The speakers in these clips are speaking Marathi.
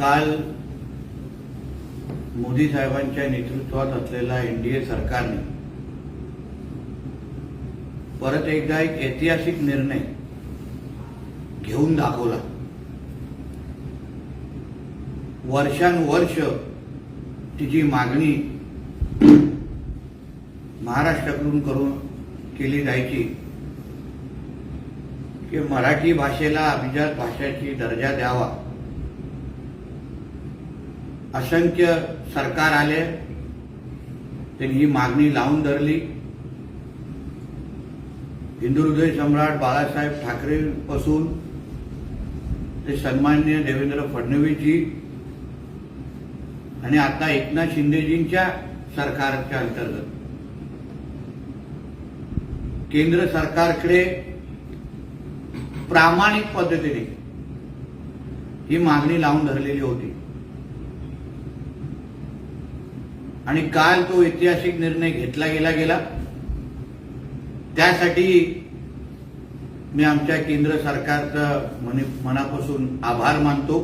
काल मोदी साहेबांच्या नेतृत्वात असलेल्या एनडीए सरकारने परत एकदा एक ऐतिहासिक निर्णय घेऊन दाखवला. वर्षानुवर्ष तिची मागणी महाराष्ट्राकडून करून केली जायची. की मराठी भाषेला अभिजात भाषेची दर्जा द्यावा. असंख्य सरकार आले. त्यांनी ही मागणी लावून धरली. हिंदुहृदय सम्राट बाळासाहेब ठाकरे पासून ते सन्मान्य देवेंद्र फडणवीसजी आणि आता एकनाथ शिंदेजींच्या सरकारच्या अंतर्गत. केंद्र सरकारकडे प्रामाणिक पद्धतीने ही मागणी लावून धरलेली होती. आणि काल तो ऐतिहासिक निर्णय घेतला गेला गेला. त्यासाठी मी आमच्या केंद्र सरकारचं मनापासून आभार मानतो.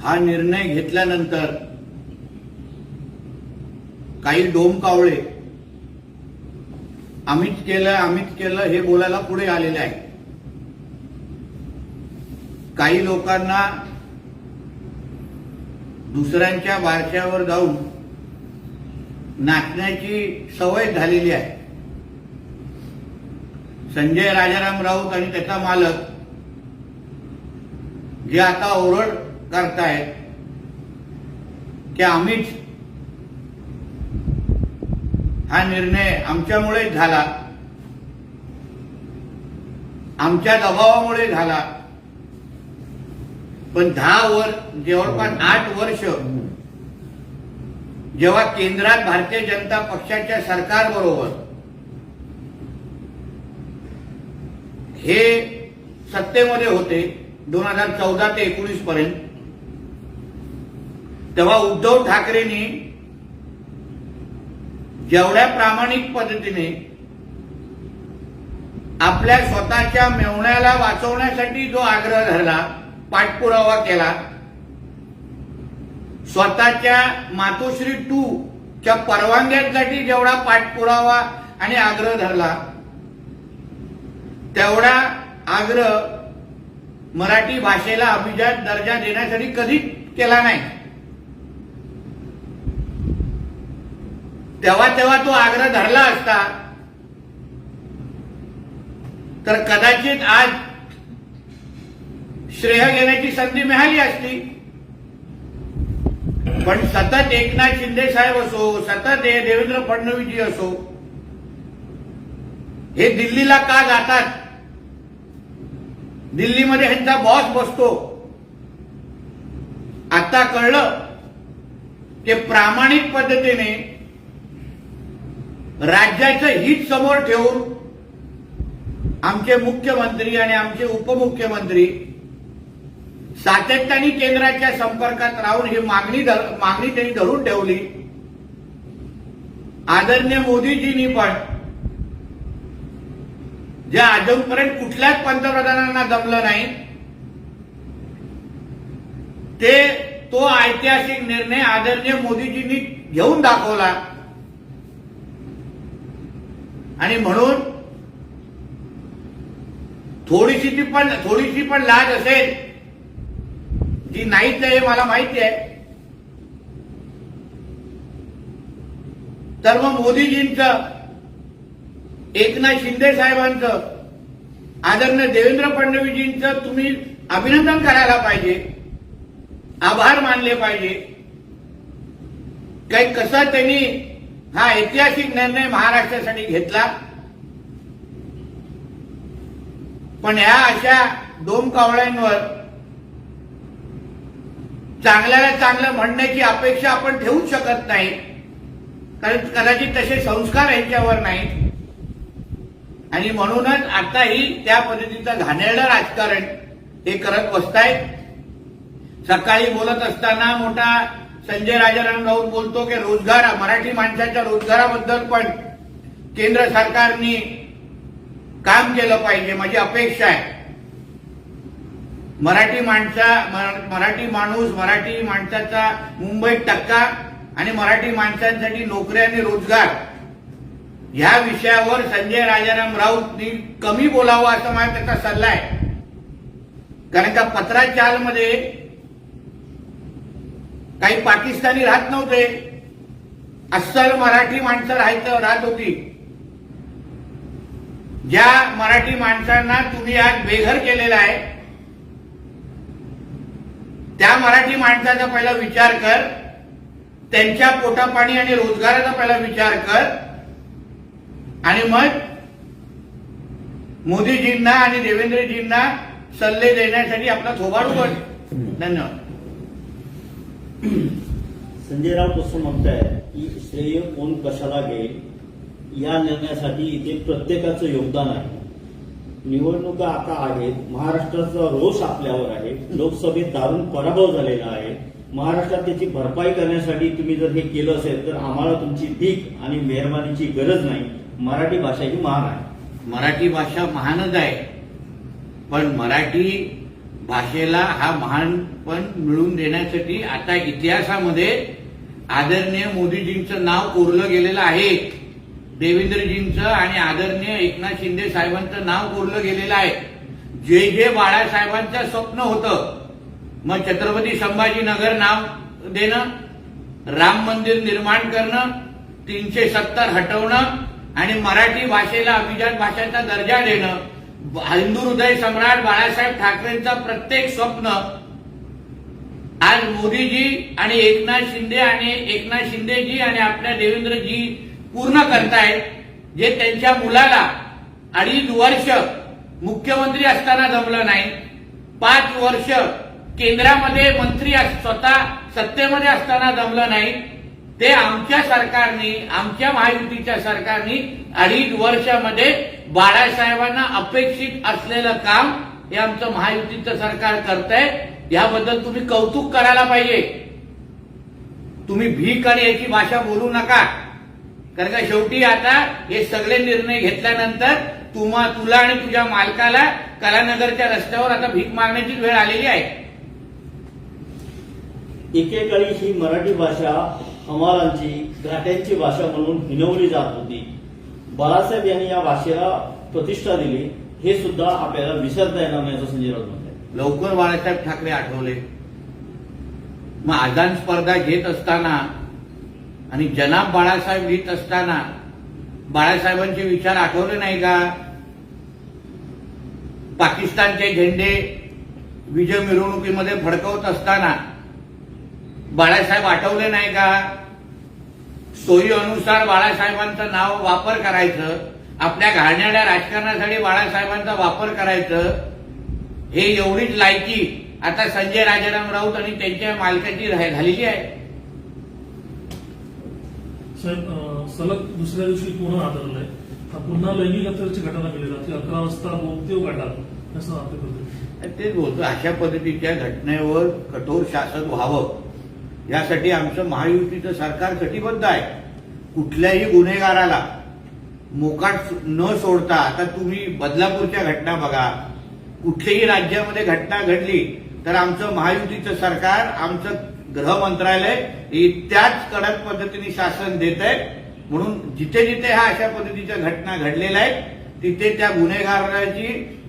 हा निर्णय घेतल्यानंतर काही डोमकावळे आम्हीच केलं आम्हीच केलं हे बोलायला पुढे आलेले आहे काही लोकांना दुसऱ्यांच्या बारशावर जाऊन नाचण्याची सवय झालेली आहे. संजय राजाराम राऊत आणि त्याचा मालक जे आता ओरड करतायत की आम्हीच हा निर्णय आमच्यामुळे झाला. आमच्या दबावामुळे झाला. पण दहा वर जवळपास आठ वर्ष जेव्हा केंद्रात भारतीय जनता पक्षाच्या सरकारबरोबर हे सत्तेमध्ये होते दोन हजार चौदा ते एकोणीस पर्यंत तेव्हा उद्धव ठाकरेंनी जेवढ्या प्रामाणिक पद्धतीने आपल्या स्वतःच्या मेवण्याला वाचवण्यासाठी जो आग्रह धरला पाठपुरावा केला. स्वतःच्या मातोश्री टू च्या परवानग्यांसाठी जेवढा पाठपुरावा आणि आग्रह धरला तेवढा आग्रह मराठी भाषेला अभिजात दर्जा देण्यासाठी कधीच केला नाही. तेव्हा तेव्हा तो आग्रह धरला असता तर कदाचित आज श्रेय घेण्याची संधी मिळाली असती. पण सतत एकनाथ शिंदे साहेब असो सतत देवेंद्र फडणवीसजी असो हे दिल्लीला का जातात? दिल्लीमध्ये ह्यांचा बॉस बसतो. आता कळलं ते प्रामाणिक पद्धतीने राज्याचं हित समोर ठेवून आमचे मुख्यमंत्री आणि आमचे उपमुख्यमंत्री सातत्याने केंद्राच्या संपर्कात राहून ही मागणी मागणी त्यांनी धरून ठेवली. आदरणीय मोदीजींनी पण जे अजूनपर्यंत कुठल्याच पंतप्रधानांना जमलं नाही ते तो ऐतिहासिक निर्णय आदरणीय मोदीजींनी घेऊन दाखवला. आणि म्हणून थोडीशी ती पण थोडीशी पण लाज असेल ती नाहीच आहे मला माहिती आहे. तर मग मोदीजींचं एकनाथ शिंदे साहेबांचं आदरणीय देवेंद्र फडणवीसजींचं तुम्ही अभिनंदन करायला पाहिजे. आभार मानले पाहिजे. काही कसा त्यांनी हा ऐतिहासिक निर्णय महाराष्ट्रासाठी घेतला? पण ह्या अशा दोन कावळ्यांवर चांगल्याला चांगलं म्हणण्याची अपेक्षा आपण ठेवू शकत नाही. कारण कदाचित तसे संस्कार यांच्यावर नाहीत आणि म्हणूनच आताही त्या पद्धतीचं घाणेरडं राजकारण हे करत बसतायत. सकाळी बोलत असताना मोठा संजय राजाराम राऊत बोलतो की रोजगार मराठी माणसाच्या रोजगाराबद्दल पण केंद्र सरकारने काम केलं पाहिजे माझी अपेक्षा आहे. मराठी माणसा मराठी माणूस मराठी माणसाचा मुंबईत टक्का आणि मराठी माणसांसाठी नोकऱ्या आणि रोजगार. या विषयावर संजय राजाराम राऊतनी कमी बोलावं असं माझा त्याचा सल्ला आहे कारण का पत्राचालमध्ये काही पाकिस्तानी राहत नव्हते. अस्सल मराठी माणसं राहायचं राहत होती. ज्या मराठी माणसांना तुम्ही आज बेघर केलेला आहे त्या मराठी माणसाचा पहिला विचार कर त्यांच्या पोटापाणी आणि रोजगाराचा पहिला विचार कर आणि मग मोदीजींना आणि देवेंद्रजींना सल्ले देण्यासाठी आपला थोबाड उघड. धन्यवाद. संजय राऊत असं म्हणताय की श्रेय कोण कशाला घेईल? या निर्णयासाठी इथे प्रत्येकाचं योगदान आहे. निवडणुका आता आहेत महाराष्ट्राचा रोष आपल्यावर आहे लोकसभेत दारुण पराभव झालेला आहे. महाराष्ट्रात त्याची भरपाई करण्यासाठी तुम्ही जर हे केलं असेल तर आम्हाला तुमची भीक आणि मेहरबानीची गरज नाही. मराठी भाषा ही महान आहे. मराठी भाषा महानच आहे. पण मराठी भाषेला हा महानपण मिळवून देण्यासाठी आता इतिहासामध्ये आदरणीय मोदीजींचं नाव कोरलं गेलेलं आहे. देवेंद्रजींचं आणि आदरणीय एकनाथ शिंदे साहेबांचं नाव कोरलं गेलेलं आहे. जे जे बाळासाहेबांचं स्वप्न होतं मग छत्रपती संभाजीनगर नाव देणं राम मंदिर निर्माण करणं तीनशे सत्तर हटवणं आणि मराठी भाषेला अभिजात भाषेचा दर्जा देणं हिंदू हृदय सम्राट बाळासाहेब ठाकरेंचं प्रत्येक स्वप्न आज मोदीजी आणि एकनाथ शिंदे आणि एकनाथ शिंदेजी आणि आपल्या देवेंद्रजी पूर्ण करतायत जे त्यांच्या मुलाला अडीच वर्ष मुख्यमंत्री असताना जमलं नाही पाच वर्ष केंद्रामध्ये मंत्री स्वतः सत्तेमध्ये असताना जमलं नाही ते आमच्या सरकारने आमच्या महायुतीच्या सरकारने अडीच वर्षामध्ये बाळासाहेबांना अपेक्षित असलेलं काम हे आमचं महायुतीचं सरकार करतंय. याबद्दल तुम्ही कौतुक करायला पाहिजे. तुम्ही भीक आणि याची भाषा बोलू नका. कारण का शेवटी आता हे सगळे निर्णय घेतल्यानंतर तुम्हा तुला आणि तुझ्या मालकाला कलानगरच्या रस्त्यावर आता भीक मागण्याची वेळ आलेली आहे. एकेकाळी ही मराठी भाषा हमालांची घाट्यांची भाषा म्हणून हिनवली जात होती. बाळासाहेब यांनी या भाषेला प्रतिष्ठा दिली हे सुद्धा आपल्याला विसरता येणार नाही असं संजय राऊत म्हणतात. लवकर बाळासाहेब ठाकरे आठवले. मग आदान स्पर्धा घेत असताना आणि जनाब बाळासाहेब लिहित असताना बाळासाहेबांचे विचार आठवले नाही का? पाकिस्तानचे झेंडे विजय मिरवणुकीमध्ये फडकवत असताना बाळासाहेब आठवले नाही का? सोयीनुसार बाळासाहेबांचं नाव वापर करायचं आपल्या घालणाऱ्या राजकारणासाठी बाळासाहेबांचा वापर करायचं हे एवढीच लायकी आता संजय राजाराम राऊत आणि त्यांच्या मालकाची झालेली आहे. साहेब सलग दुसऱ्या दिवशी पुन्हा आदरलंय पुन्हा लैंगिक हत्याची घटना घडली जाते अकरा वाजता बोगदेव घाटात असं आपल्या पद्धतीने तेच बोलतो अशा पद्धतीच्या घटनेवर कठोर शासन व्हावं. यासाठी आमचं महायुतीचं सरकार कटिबद्ध आहे. कुठल्याही गुन्हेगाराला मोकाट न सोडता आता तुम्ही बदलापूरच्या घटना बघा. कुठल्याही राज्यामध्ये घटना घडली तर आमचं महायुतीचं सरकार आमचं गृह मंत्रालय हे त्याच कडक पद्धतीने शासन देत आहे. म्हणून जिथे जिथे ह्या अशा पद्धतीच्या घटना घडलेल्या आहेत तिथे त्या गुन्हेगाराची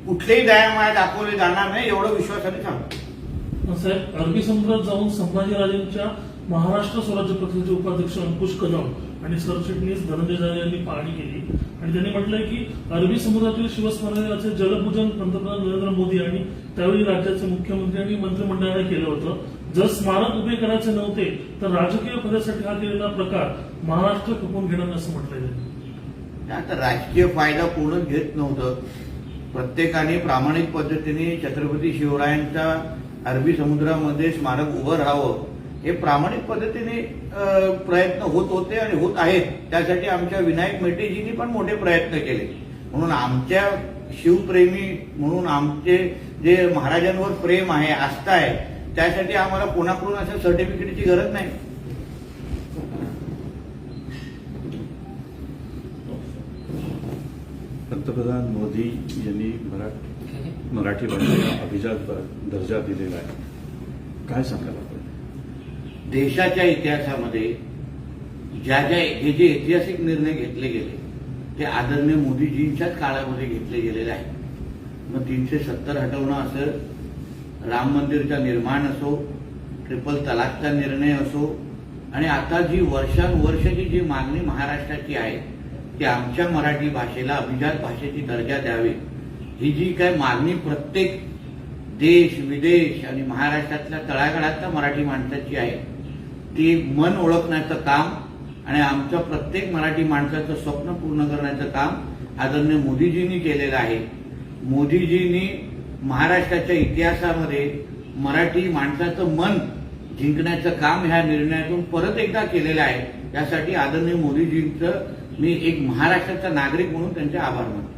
कुठलेही दयामाया दाखवली जाणार नाही एवढं विश्वासाने सांगतो. साहेब अरबी समुद्रात जाऊन संभाजीराजेंच्या महाराष्ट्र स्वराज्य पक्षाचे उपाध्यक्ष अंकुश कदम आणि सरचिटणीस धनंजय यांनी पाहणी केली. आणि त्यांनी म्हटलंय की अरबी समुद्रातील शिवस्मारकाचे जलपूजन पंतप्रधान नरेंद्र मोदी आणि त्यावेळी राज्याचे मुख्यमंत्री आणि मंत्रिमंडळाने केलं होतं. जर स्मारक उभे करायचे नव्हते तर राजकीय पदासाठी हा केलेला प्रकार महाराष्ट्र खपून घेणार असं म्हटलंय आता राजकीय फायदा कोणच घेत नव्हतं. प्रत्येकाने प्रामाणिक पद्धतीने छत्रपती शिवरायांच्या अरबी समुद्रामध्ये स्मारक उभं राहावं. हे प्रामाणिक पद्धतीने प्रयत्न होत होते आणि होत आहेत. त्यासाठी आमच्या विनायक मेटेजींनी पण मोठे प्रयत्न केले. म्हणून आमच्या शिवप्रेमी म्हणून आमचे जे महाराजांवर प्रेम आहे आस्था आहे त्यासाठी आम्हाला कोणाकडून अशा सर्टिफिकेटची गरज नाही. पंतप्रधान मोदी यांनी मराठी मराठी भाषेला अभिजात दर्जा दिलेला आहे. काय सांगाल देशाच्या इतिहासामध्ये ज्या ज्या हे जे ऐतिहासिक निर्णय घेतले गेले ते आदरणीय मोदीजींच्याच काळामध्ये घेतले गेलेले आहेत. मग तीनशे सत्तर हटवणं असं राम मंदिरचा निर्माण असो ट्रिपल तलाकचा निर्णय असो आणि आता जी वर्षानुवर्षाची जी मागणी महाराष्ट्राची आहे की आमच्या मराठी भाषेला अभिजात भाषेची दर्जा द्यावी. ही जी काय मागणी प्रत्येक देश विदेश आणि महाराष्ट्रातल्या तळागाळातल्या मराठी माणसाची आहे ती मन ओळखण्याचं काम आणि आमच्या प्रत्येक मराठी माणसाचं स्वप्न पूर्ण करण्याचं काम आदरणीय मोदीजींनी केलेलं आहे. मोदीजींनी महाराष्ट्राच्या इतिहासामध्ये मराठी माणसाचं मन जिंकण्याचं काम ह्या निर्णयातून परत एकदा केलेलं आहे. यासाठी आदरणीय मोदीजींचं मी एक महाराष्ट्राचा नागरिक म्हणून त्यांचे आभार मानतो.